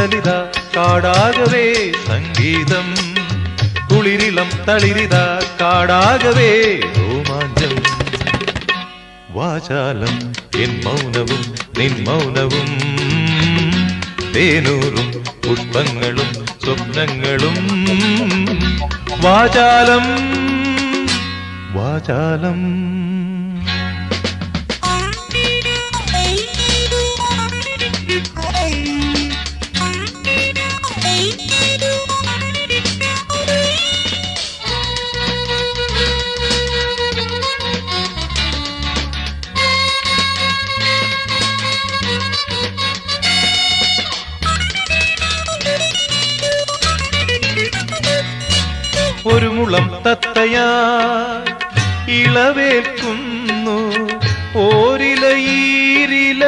கடலிதா காடாகவே. சங்கீதம் குளிரிலம் தளிரிதா காடாகவே. ரோமாஞ்சம் வாசாலம் என் மௌனவும் நின் மௌனவும். തേനൂറും പുഷ്പങ്ങളും സ്വപ്നങ്ങളും വാചാലം വാചാലം ഒരു മുളം തത്തയാ. ഇളവേൽക്കുന്നു ഓരിലയീരില